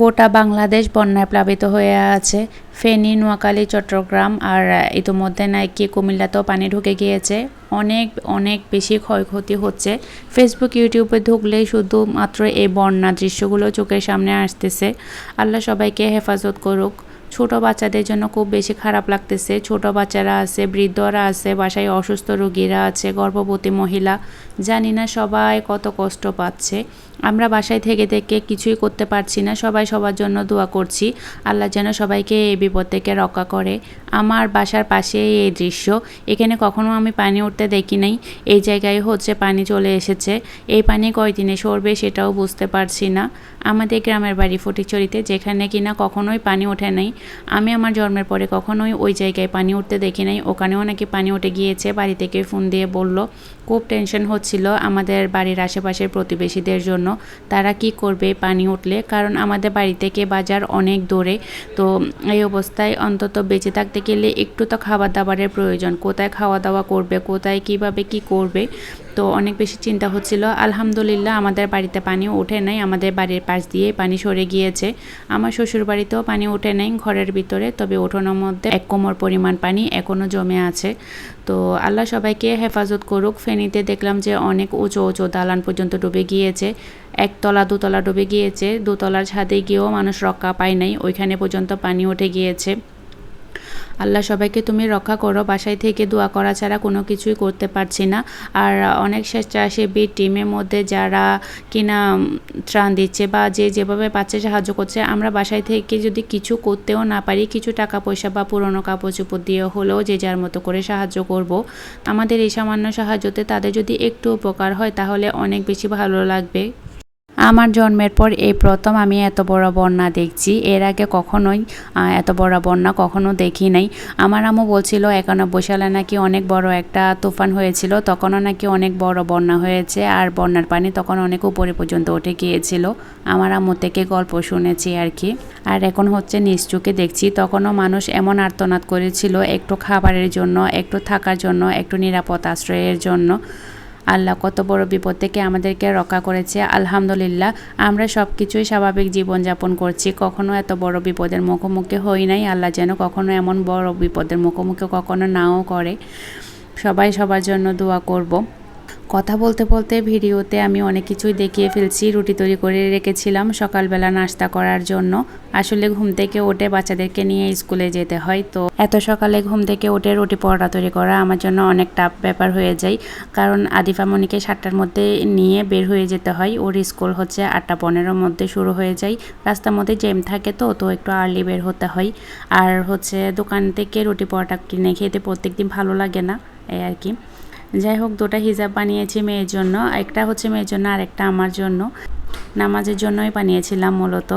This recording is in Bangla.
গোটা বাংলাদেশ বন্যায় প্লাবিত হয়ে আছে। ফেনী, নোয়াখালী, চট্টগ্রাম আর ইতোমধ্যে নাকি কুমিল্লাতেও পানি ঢুকে গিয়েছে। অনেক অনেক বেশি ক্ষয়ক্ষতি হচ্ছে। ফেসবুক ইউটিউবে ঢুকলেই শুধুমাত্র এই বন্যা দৃশ্যগুলো চোখের সামনে আসতেছে। আল্লাহ সবাইকে হেফাজত করুক। ছোট বাচ্চাদের জন্য খুব বেশি খারাপ লাগতেছে। ছোট বাচ্চারা আছে, বৃদ্ধরা আছে, বাসায় অসুস্থ রোগীরা আছে, গর্ভবতী মহিলা। জানি না সবাই কত কষ্ট পাচ্ছে। আমরা বাসায় থেকে থেকে কিছুই করতে পারছি না। সবাই সবার জন্য দোয়া করছি। আল্লাহ যেন সবাইকে এই বিপদ থেকে রক্ষা করে। আমার বাসার পাশে এই দৃশ্য। এখানে কখনো আমি পানি উঠতে দেখি নাই। এই জায়গায় হচ্ছে পানি চলে এসেছে। এই পানি কয়দিনে সরবে সেটাও বুঝতে পারছি না। আমাদের গ্রামের বাড়ি ফটিকচুরিতে যেখানে কিনা কখনোই পানি ওঠে নাই। আমি আমার জন্মের পরে কখনোই ওই জায়গায় পানি উঠতে দেখি নাই। ওখানেও নাকি পানি উঠে গিয়েছে। বাড়ি থেকে ফোন দিয়ে বলল খুব টেনশন হচ্ছিল আমাদের বাড়ির আশেপাশের প্রতিবেশীদের জন্য। তারা কি করবে পানি উঠলে? কারণ আমাদের বাড়ি থেকে বাজার অনেক দূরে। তো এই অবস্থায় অন্তত বেঁচে থাকতে গেলে একটু তো খাবার দাবারের প্রয়োজন। কোথায় খাওয়া দাওয়া করবে? কোথায় কীভাবে কি করবে? তো অনেক বেশি চিন্তা হচ্ছিল। আলহামদুলিল্লাহ আমাদের বাড়িতে পানি ওঠে নাই, আমাদের বাড়ির পাশ দিয়ে পানি সরে গিয়েছে। আমার শ্বশুর বাড়িতেও পানি ওঠে নাই ঘরের ভিতরে, তবে উঠোনোর মধ্যে এক কোমর পরিমাণ পানি এখনও জমে আছে। তো আল্লাহ সবাইকে হেফাজত করুক, ফেনীতে দেখলাম যে অনেক উঁচু উঁচু দালান পর্যন্ত ডুবে গিয়েছে। একতলা দুতলা ডুবে গিয়েছে, দোতলার ছাদে গিয়েও মানুষ রক্ষা পায় নাই, ওইখানে পর্যন্ত পানি উঠে গিয়েছে। আল্লাহ সবাইকে তুমি রক্ষা করো, বাসায় থেকে দোয়া করা ছাড়া কোনো কিছুই করতে পারছি না। আর অনেক স্বেচ্ছাসেবী টিমের মধ্যে যারা কিনা ত্রাণ দিচ্ছে বা যে যেভাবে পাচ্ছে সাহায্য করছে, আমরা বাসায় থেকে যদি কিছু করতেও না পারি, কিছু টাকা পয়সা বা পুরনো কাপড় চোপড় দিয়ে হলেও যে যার মতো করে সাহায্য করব। আমাদের এই সামান্য সাহায্যতে তাদের যদি একটু উপকার হয়, তাহলে অনেক বেশি ভালো লাগবে। আমার জন্মের পর এই প্রথম আমি এত বড় বন্যা দেখছি। এর আগে কখনোই এত বড় বন্যা কখনো দেখি নাই। আমার আম্মু বলছিল, একানব্বই সালে নাকি অনেক বড় একটা তুফান হয়েছিল, তখনও নাকি অনেক বড় বন্যা হয়েছে, আর বন্যার পানি তখন অনেক উপরে পর্যন্ত উঠে গিয়েছিল। আমার আম্মু থেকে গল্প শুনেছি আর কি। আর এখন হচ্ছে নিশ্চুকে দেখছি। তখনও মানুষ এমন আর্তনাদ করেছিল, একটু খাবারের জন্য, একটু থাকার জন্য, একটু নিরাপদ আশ্রয়ের জন্য। আল্লাহ কত বড় বিপদ থেকে আমাদেরকে রক্ষা করেছে, আলহামদুলিল্লাহ। আমরা সব কিছুই স্বাভাবিক জীবনযাপন করছি, কখনো এত বড় বিপদের মুখোমুখি হই নাই। আল্লাহ যেন কখনো এমন বড় বিপদের মুখোমুখি কখনো নাও করে। সবাই সবার জন্য দোয়া করব। কথা বলতে বলতে ভিডিওতে আমি অনেক কিছুই দেখিয়ে ফেলছি, রুটি তৈরি করে রেখেছিলাম সকালবেলা নাস্তা করার জন্য। আসলে ঘুম থেকে ওঠে বাচ্চাদেরকে নিয়ে স্কুলে যেতে হয়, তো এত সকালে ঘুম থেকে ওঠে রুটি পরোটা তৈরি করা আমার জন্য অনেক টাফ ব্যাপার হয়ে যায়। কারণ আদিফা মনিকে সাতটার মধ্যে নিয়ে বের হয়ে যেতে হয়, ওর স্কুল হচ্ছে আটটা পনেরোর মধ্যে শুরু হয়ে যায়। রাস্তার মধ্যে জ্যাম থাকে তো তো একটু আর্লি বের হতে হয়। আর হচ্ছে দোকান থেকে রুটি পরোটা কিনে খেতে প্রত্যেক দিন ভালো লাগে না, এই আর কি। যাই হোক দুটা হিজাব বানিয়েছি মেয়ের জন্য। একটা হচ্ছে মেয়ের জন্য আর একটা আমার জন্য। নামাজের জন্যই বানিয়েছিলাম মূলত।